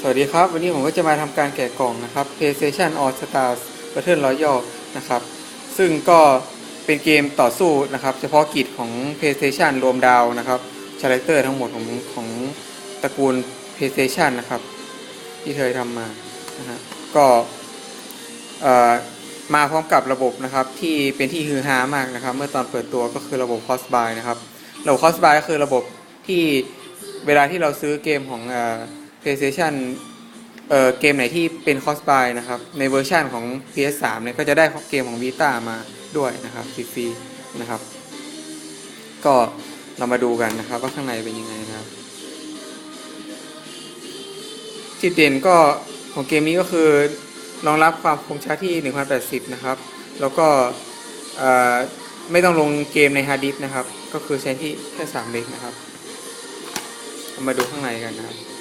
สวัสดีครับ วันนี้ผมก็จะมาทำการแกะกล่องนะครับ PlayStation All Stars Battle Royale นะครับ ซึ่งก็เป็นเกมต่อสู้นะครับ เฉพาะกิจของ PlayStation รวมดาวนะครับชาแรคเตอร์ทั้งหมดของของตระกูล PlayStation นะครับ ที่เคยทำมานะฮะก็มาพร้อมกับระบบนะครับที่เป็นที่ฮือฮามากนะครับ เมื่อตอนเปิดตัวก็คือระบบ Cross Buy นะครับ ระบบ Cross Buy ก็คือระบบที่เวลาที่เราซื้อเกมของ PlayStation เอ่อเกมไหนที่เป็น Cross Buy นะครับ ในเวอร์ชันของ PS3 เนี่ยก็จะได้เกมของ Vita มาด้วยนะครับฟรีๆนะครับ ก็เรามาดูกันนะครับ ว่าข้างในเป็นยังไงนะครับจุดเด่นก็ของเกมนี้ก็คือรองรับความคมชัดที่ 1080 นะครับ แล้วก็ไม่ต้องลงเกมในฮาร์ดดิสก์นะครับ ก็คือใช้ที่แค่3เมกนะครับ มาดูข้างในกันนะครับ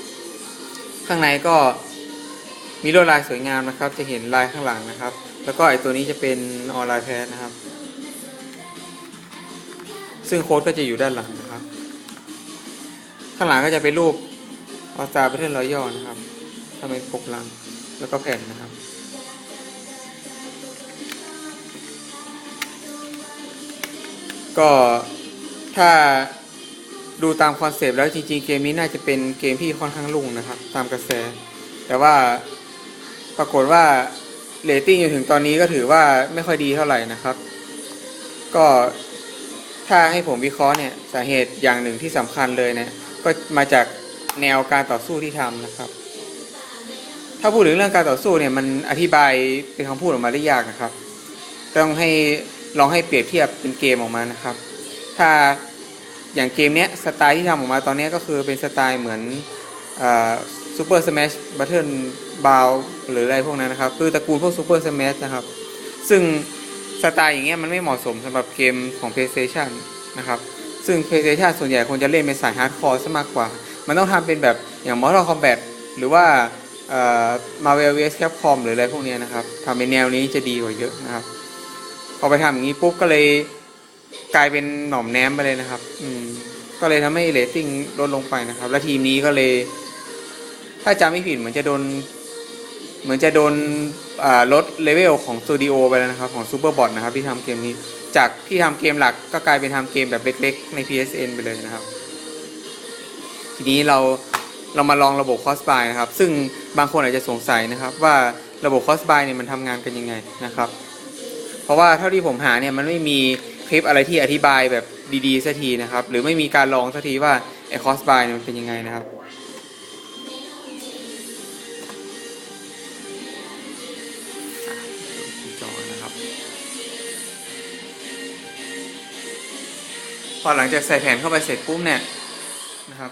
ข้างในก็มีลวดลายสวยงามนะครับ จะเห็นลายข้างหลังนะครับ แล้วก็ไอตัวนี้จะเป็นออนไลน์แพสนะครับ ซึ่งโค้ดก็จะอยู่ด้านหลังนะครับ ข้างหลังก็จะเป็นรูปออสตาร์เบทเทิลรอยยอนะครับทำเป็นปกหลังแล้วก็แผ่นนะครับก็ถ้า ดูตามคอนเซปต์แล้วจริงๆ เกมนี้น่าจะเป็นเกมที่ค่อนข้างลุ่งนะครับ ตามกระแส แต่ว่าปรากฏว่าเรตติ้งจนถึงตอนนี้ก็ถือว่าไม่ค่อยดีเท่าไหร่นะครับ ก็ถ้าให้ผมวิเคราะห์เนี่ยสาเหตุอย่างหนึ่งที่สำคัญเลยเนี่ยก็มาจากแนวการต่อสู้ที่ทำนะครับ ถ้าพูดถึงเรื่องการต่อสู้เนี่ยมันอธิบายเป็นคำพูดออกมาได้ยากนะครับ ต้องให้ลองให้เปรียบเทียบเป็นเกมออกมานะครับ ถ้า อย่างเกมเนี้ยสไตล์ที่ทำออกมาตอนนี้ก็คือเป็นสไตล์เหมือนซูเปอร์สแมชบัตเทิลบาวหรืออะไรพวกนั้นนะครับ คือตระกูลพวกซูเปอร์สแมชนะครับ ซึ่งสไตล์อย่างเงี้ยมันไม่เหมาะสมสำหรับเกมของ PlayStation นะครับ ซึ่ง PlayStation ส่วนใหญ่คนจะเล่นเป็นสายฮาร์ดคอร์ซะมากกว่า มันต้องทำเป็นแบบอย่าง Mortal Kombat หรือว่าเอ่อ Marvel vs Capcom หรืออะไรพวกนี้นะครับทำเป็นแนวนี้จะดีกว่าเยอะนะครับ พอไปทำอย่างนี้ปุ๊บก็เลย กลายเป็นหน่อมแนมไปเลยนะครับ อืม ก็เลยทำให้เรตติ้งลดลงไปนะครับ และทีมนี้ก็เลย ถ้าจำไม่ผิดเหมือนจะโดน เหมือนจะโดนลดเลเวลของสตูดิโอไปแล้วนะครับ ของซูเปอร์บอทนะครับ ที่ทำเกมนี้ จากที่ทำเกมหลักก็กลายเป็นทำเกมแบบเล็ก ๆ ใน PSN ไปเลยนะครับ ทีนี้เราเรามาลองระบบ Cross Buy นะครับ ซึ่งบางคนอาจจะสงสัยนะครับ ว่าระบบ Cross Buy เนี่ยมันทำงานกันยังไงนะครับ เพราะว่าเท่าที่ผมหาเนี่ยมันไม่มี คลิปอะไรที่อธิบายแบบดีๆสักทีนะครับ หรือไม่มีการลองสักทีว่าไอ้ Cross Buy เนี่ยมันเป็นยังไงนะครับจอนะครับพอหลังจากใส่แผ่นเข้าไปเสร็จปุ๊บเนี่ยนะครับ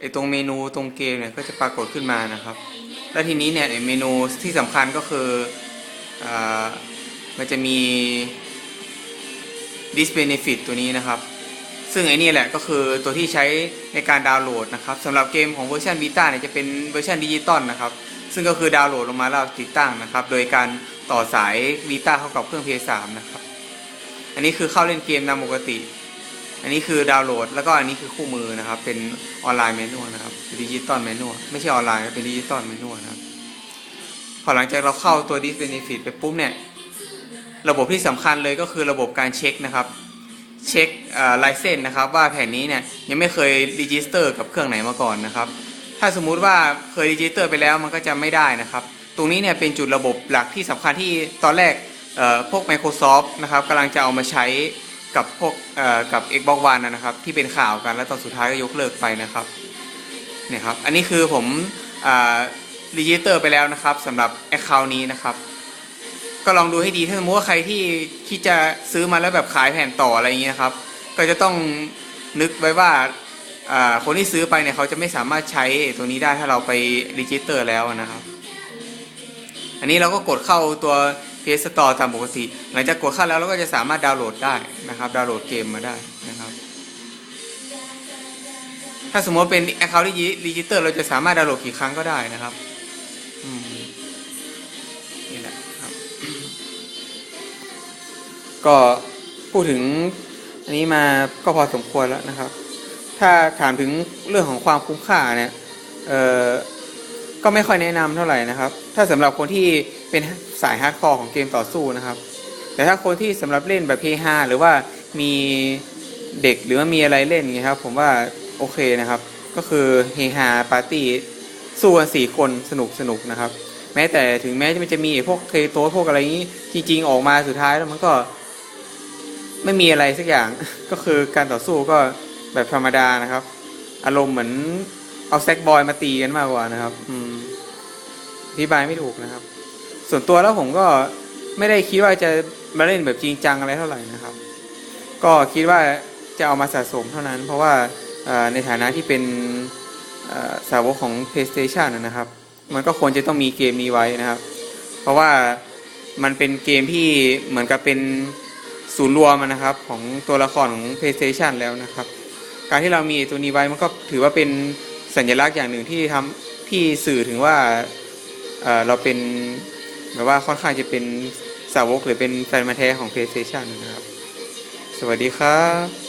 ไอตรงเมนูตรงเกมเนี่ยก็จะปรากฏขึ้นมานะครับ แล้วทีนี้เนี่ยไอเมนูที่สำคัญก็คืออามันจะมี dis benefit ตัวนี้นะครับ ซึ่งไอ้นี่แหละก็คือตัวที่ใช้ในการดาวน์โหลดนะครับสำหรับเกมของเวอร์ชัน Vita เนี่ยจะเป็นเวอร์ชันดิจิตอลนะครับ ซึ่งก็คือดาวน์โหลดลงมาแล้วติดตั้งนะครับ โดยการต่อสาย Vita เข้ากับเครื่อง PS3 นะครับ อันนี้คือเข้าเล่นเกมตามปกติ อันนี้คือดาวน์โหลด แล้วก็อันนี้คือคู่มือนะครับ เป็นออนไลน์แมนนวลนะครับดิจิตอลแมนนวลไม่ใช่ออนไลน์เป็นดิจิตอลแมนนวลนะครับพอหลังจากเราเข้าตัว dis benefit ไปปุ๊บเนี่ย ระบบที่สำคัญเลยก็คือระบบการเช็คนะครับ เช็คลายเส้นนะครับ ว่าแผ่นนี้เนี่ยยังไม่เคยรีจิสเตอร์กับเครื่องไหนมาก่อนนะครับ ถ้าสมมุติว่าเคยรีจิสเตอร์ไปแล้วมันก็จะไม่ได้นะครับ ตรงนี้เนี่ยเป็นจุดระบบหลักที่สำคัญที่ตอนแรกพวก Microsoft นะครับกำลังจะเอามาใช้กับพวกเอ่อกับ Xbox One นะนะครับ ที่เป็นข่าวกันแล้วตอนสุดท้ายก็ยกเลิกไปนะครับเนี่ยครับ อันนี้คือผมรีจิสเตอร์ไปแล้วนะครับสำหรับ Account นี้นะครับ ก็ลองดูให้ดีถ้าสมมติว่าใครที่คิดจะซื้อมาแล้วแบบขายแผ่นต่ออะไรอย่างเงี้ยครับ ก็จะต้องนึกไว้ว่าคนที่ซื้อไปเนี่ยเขาจะไม่สามารถใช้ตัวนี้ได้ถ้าเราไปรีจิสเตอร์แล้วนะครับ อันนี้เราก็กดเข้าตัว PS Store ตามปกติหลังจากกดเข้าแล้วเราก็จะสามารถดาวน์โหลดได้นะครับ ดาวน์โหลดเกมมาได้นะครับ ถ้าสมมติว่าเป็น Account ที่รีจิสเตอร์เราจะสามารถดาวน์โหลดกี่ครั้งก็ได้นะครับ อืม ก็พูดถึงอันนี้มาก็พอสมควรแล้วนะครับ ถ้าถามถึงเรื่องของความคุ้มค่าเนี่ยเอ่อก็ไม่ค่อยแนะนำเท่าไหร่นะครับ ถ้าสำหรับคนที่เป็นสายฮาร์ดคอร์ของเกมต่อสู้นะครับ แต่ถ้าคนที่สำหรับเล่นแบบเพย์ฮาหรือว่ามีเด็กหรือว่ามีอะไรเล่นอย่างเงี้ยครับ ผมว่าโอเคนะครับ ก็คือเฮฮาปาร์ตี้สู้กันสี่คนสนุกสนุกนะครับ แม้แต่ถึงแม้จะมันจะมีพวกเคโตสพวกอะไรนี้จริง ๆ ออกมาสุดท้ายแล้วมันก็ ไม่มีอะไรสักอย่างก็คือการต่อสู้ก็แบบธรรมดานะครับ อารมณ์เหมือนเอาแซกบอยมาตีกันมากกว่านะครับ อืมอธิบายไม่ถูกนะครับ ส่วนตัวแล้วผมก็ไม่ได้คิดว่าจะมาเล่นแบบจริงจังอะไรเท่าไหร่นะครับ ก็คิดว่าจะเอามาสะสมเท่านั้น เพราะว่าในฐานะที่เป็นสาวกของ PlayStation นนะครับ มันก็ควรจะต้องมีเกมนี้ไว้นะครับ เพราะว่ามันเป็นเกมที่เหมือนกับเป็น ศูนย์รวมนะครับของตัวละครของ PlayStation แล้วนะครับ การที่เรามีตัวนี้ไว้มันก็ถือว่าเป็นสัญลักษณ์อย่างหนึ่งที่ทำที่สื่อถึงว่าเเราเป็นแบบว่าค่อนข้างจะเป็นสาวกหรือเป็นแฟนมาแท้ของ PlayStation นะครับ สวัสดีครับ